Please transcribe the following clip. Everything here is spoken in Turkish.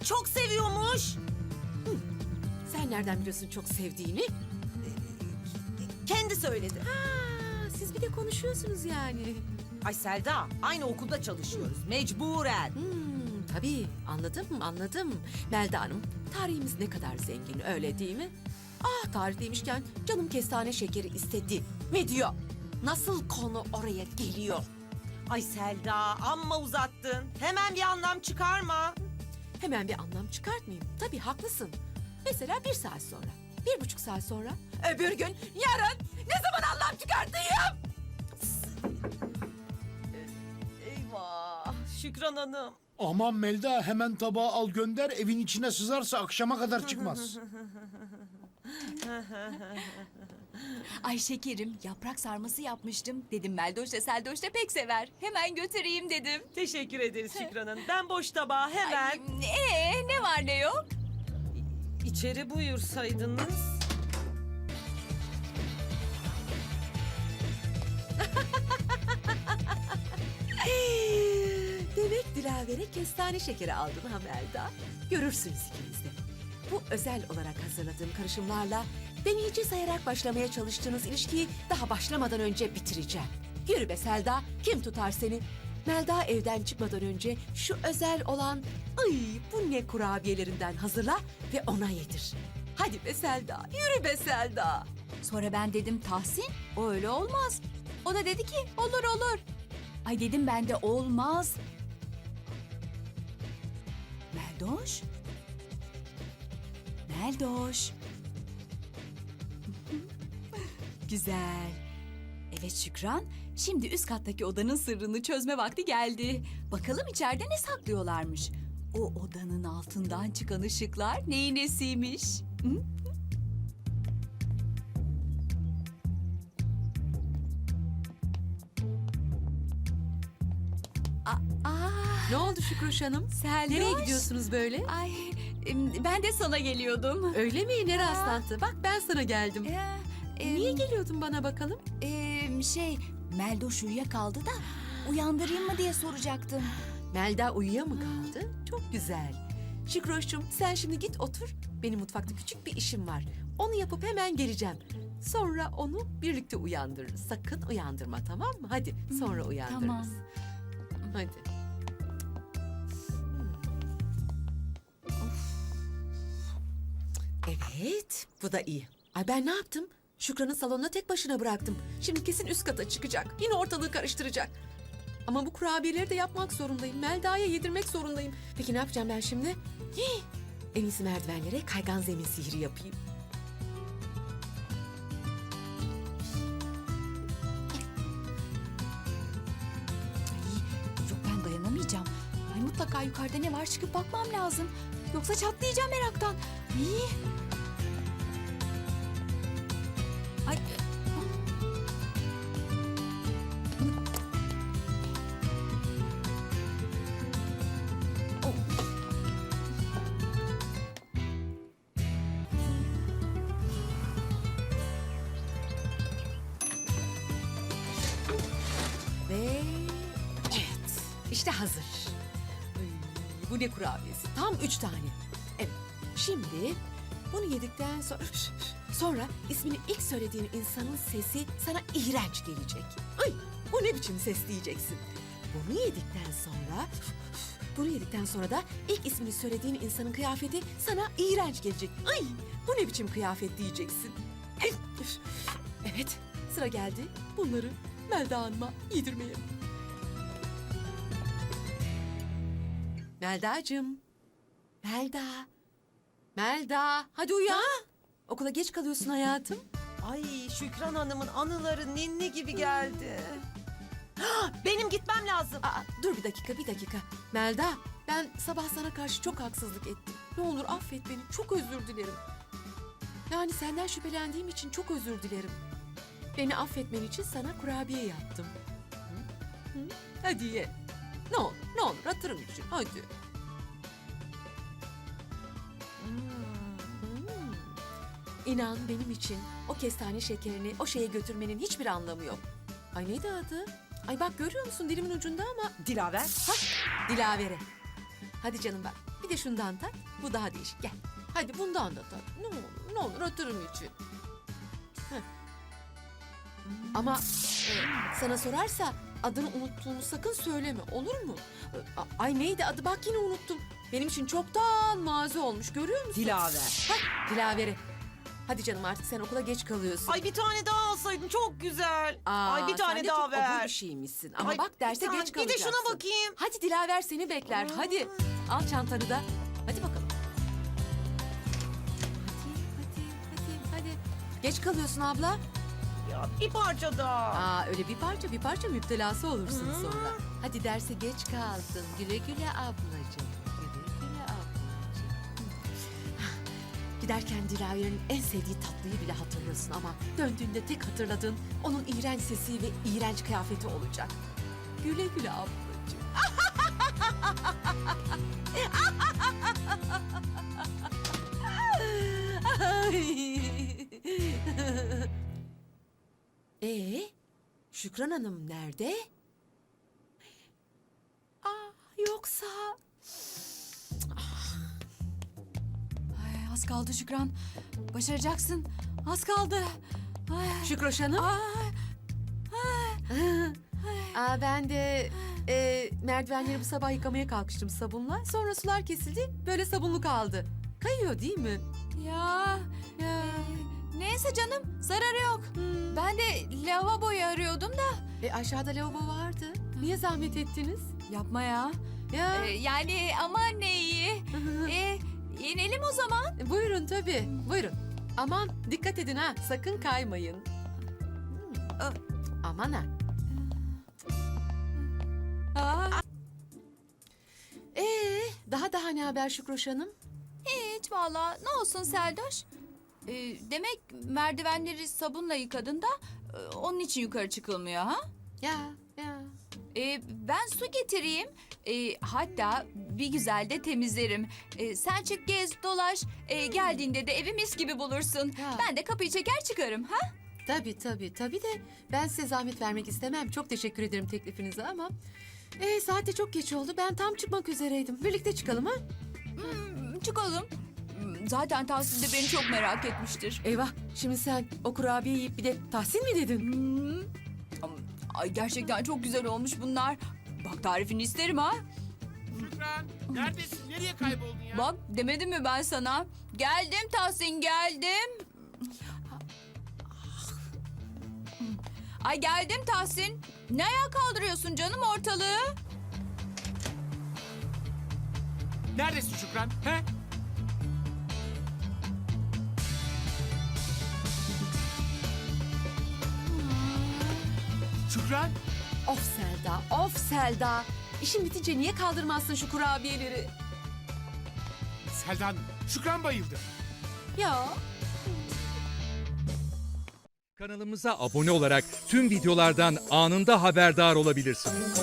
e, çok seviyormuş. Sen nereden biliyorsun çok sevdiğini? Kendi söyledi. Ha, siz bir de konuşuyorsunuz yani. Ay Selda, aynı okulda çalışıyoruz. Mecburen. Hmm, tabii anladım anladım. Melda Hanım tarihimiz ne kadar zengin öyle değil mi? Ah tarih demişken canım kestane şekeri istedi mi diyor. Nasıl konu oraya geliyor? Ay Selda, amma uzattın. Hemen bir anlam çıkarma. Hemen bir anlam çıkartmayayım. Tabii haklısın. Mesela bir saat sonra, bir buçuk saat sonra, öbür gün, yarın ne zaman anlam çıkartayım? Eyvah, Şükran Hanım. Aman Melda hemen tabağı al gönder evin içine sızarsa akşama kadar çıkmaz. Ay şekerim yaprak sarması yapmıştım. Dedim Meldoş da Seldoş da pek sever. Hemen götüreyim dedim. Teşekkür ederiz Şükran Hanım. Ben boş tabağı hemen Ay, ee, ne var ne yok? içeri buyursaydınız. Demek Dilaver'e kestane şekeri aldın ha Melda. Görürsünüz ikiniz de. Bu özel olarak hazırladığım karışımlarla deneyici sayarak başlamaya çalıştığınız ilişkiyi daha başlamadan önce bitireceğim. Yürü be Selda, kim tutar seni? Melda evden çıkmadan önce şu özel olan ay bu ne kurabiyelerinden hazırla ve ona yedir. Hadi be Selda, yürü be Selda. Sonra ben dedim Tahsin o öyle olmaz. O da dedi ki olur olur. Ay dedim ben de olmaz. Meldoş. Meldoş. Güzel. Evet Şükran, şimdi üst kattaki odanın sırrını çözme vakti geldi. Bakalım içeride ne saklıyorlarmış. O odanın altından çıkan ışıklar neyin nesiymiş? Hı? Aa, Ne oldu Şükroş Hanım? Seldoş. Nereye gidiyorsunuz böyle? Ay, em, ben de sana geliyordum. Öyle mi? Ne rastlantı? Bak ben sana geldim. Ee, em, Niye geliyordun bana bakalım? em, şey, Meldoş uyuyakaldı da uyandırayım mı diye soracaktım. Melda uyuya mı kaldı? Çok güzel. Şükroş'cum sen şimdi git otur. Benim mutfakta küçük bir işim var. Onu yapıp hemen geleceğim. Sonra onu birlikte uyandırırız. Sakın uyandırma tamam mı? Hadi sonra uyandırırız. tamam. Hadi. Evet, bu da iyi. Ay ben ne yaptım? Şükran'ı salonuna tek başına bıraktım. Şimdi kesin üst kata çıkacak. Yine ortalığı karıştıracak. Ama bu kurabiyeleri de yapmak zorundayım. Melda'ya yedirmek zorundayım. Peki ne yapacağım ben şimdi? Hii! En iyisi merdivenlere kaygan zemin sihri yapayım. Yok ben dayanamayacağım. Ay mutlaka yukarıda ne var çıkıp bakmam lazım. Yoksa çatlayacağım meraktan. İyi. İşte hazır. Bu ne kurabiyesi? Tam üç tane. Evet, şimdi bunu yedikten sonra... Sonra ismini ilk söylediğin insanın sesi sana iğrenç gelecek. Ay, bu ne biçim ses diyeceksin. Bunu yedikten sonra... Bunu yedikten sonra da ilk ismini söylediğin insanın kıyafeti sana iğrenç gelecek. Ay, bu ne biçim kıyafet diyeceksin. Evet, sıra geldi bunları Melda Hanım'a yedirmeye. Melda'cığım. Melda. Melda, hadi uyan. Okula geç kalıyorsun hayatım. Ay Şükran Hanım'ın anıları ninni gibi geldi. Ah, Benim gitmem lazım. Aa, dur bir dakika, bir dakika. Melda, ben sabah sana karşı çok haksızlık ettim. Ne olur affet beni, çok özür dilerim. Yani senden şüphelendiğim için çok özür dilerim. Beni affetmen için sana kurabiye yaptım. Hı? Hı? Hadi ye. Ne olur, ne olur hatırım için, hadi. Hmm. İnan benim için o kestane şekerini o şeye götürmenin hiçbir anlamı yok. Ay neydi adı? Ay bak görüyor musun dilimin ucunda ama Dilaver. Dilavere. Hadi canım bak. Bir de şundan tat. Bu daha değişik. Gel. Hadi bundan da tat. Ne olur, ne olur hatırım için. Heh. Ama e, sana sorarsa adını unuttuğunu sakın söyleme olur mu? Ay neydi adı bak yine unuttum. Benim için çoktan mazi olmuş görüyor musun? Dilaver. Hah Dilavere. Hadi canım artık sen okula geç kalıyorsun. Ay bir tane daha alsaydın çok güzel. Aa, Ay bir tane de daha çok obur ver. bir şeymişsin. Ama Ay, bak derse bir tane- geç kalacaksın. Bir de şuna bakayım. Hadi Dilaver seni bekler. Hadi al çantanı da. Hadi bakalım. Hadi hadi hadi hadi. Geç kalıyorsun abla. Ya bir parça daha. Aa öyle bir parça bir parça müptelası olursun Hı. sonra. Hadi derse geç kaldın. Güle güle ablacığım. Güle güle ablacığım. Giderken Dilaver'in en sevdiği tatlıyı bile hatırlıyorsun ama döndüğünde tek hatırladığın onun iğrenç sesi ve iğrenç kıyafeti olacak. Güle güle ablacığım. Ee, Şükran Hanım nerede? Aa, yoksa... Ay, az kaldı Şükran. Başaracaksın. Az kaldı. Ay, Şükroş Hanım? ay, Aa, ben de e, merdivenleri bu sabah yıkamaya kalkıştım sabunla. Sonra sular kesildi, böyle sabunlu kaldı. Kayıyor değil mi? ya. Ya. Neyse canım, zararı yok. Ben de lavaboyu arıyordum da. E, aşağıda lavabo vardı. Niye zahmet ettiniz? Yapma ya. Ya. Ee, yani ama ne iyi. Ee, inelim o zaman. E, Buyurun tabii, buyurun. Aman dikkat edin ha, sakın kaymayın. Hmm. Aman ha. Aa, Ee, daha daha ne haber Şükroş Hanım? hiç valla. Ne olsun Seldoş? Ee, demek merdivenleri sabunla yıkadın da e, onun için yukarı çıkılmıyor ha? Ya, ya. Ee, ben su getireyim. Ee, hatta bir güzel de temizlerim. Ee, sen çık gez dolaş. Ee, geldiğinde de evi mis gibi bulursun. Ya. Ben de kapıyı çeker çıkarım ha? Tabii tabii tabii de ben size zahmet vermek istemem. Çok teşekkür ederim teklifinize ama... Ee, saate çok geç oldu. Ben tam çıkmak üzereydim. Birlikte çıkalım ha? Hmm, çıkalım. Zaten Tahsin de beni çok merak etmiştir. Eyvah şimdi sen o kurabiye yiyip bir de Tahsin mi dedin? Hmm. Ay gerçekten çok güzel olmuş bunlar. Bak tarifini isterim ha. Şükran, neredesin? Nereye kayboldun ya? Bak demedim mi ben sana? Geldim Tahsin geldim. Ay geldim Tahsin. Ne ayağa kaldırıyorsun canım ortalığı? Neredesin Şükran? He? Şükran, Of Selda, of Selda. İşin bitince niye kaldırmazsın şu kurabiyeleri? Seldan, Şükran bayıldı. Ya. Kanalımıza abone olarak tüm videolardan anında haberdar olabilirsiniz.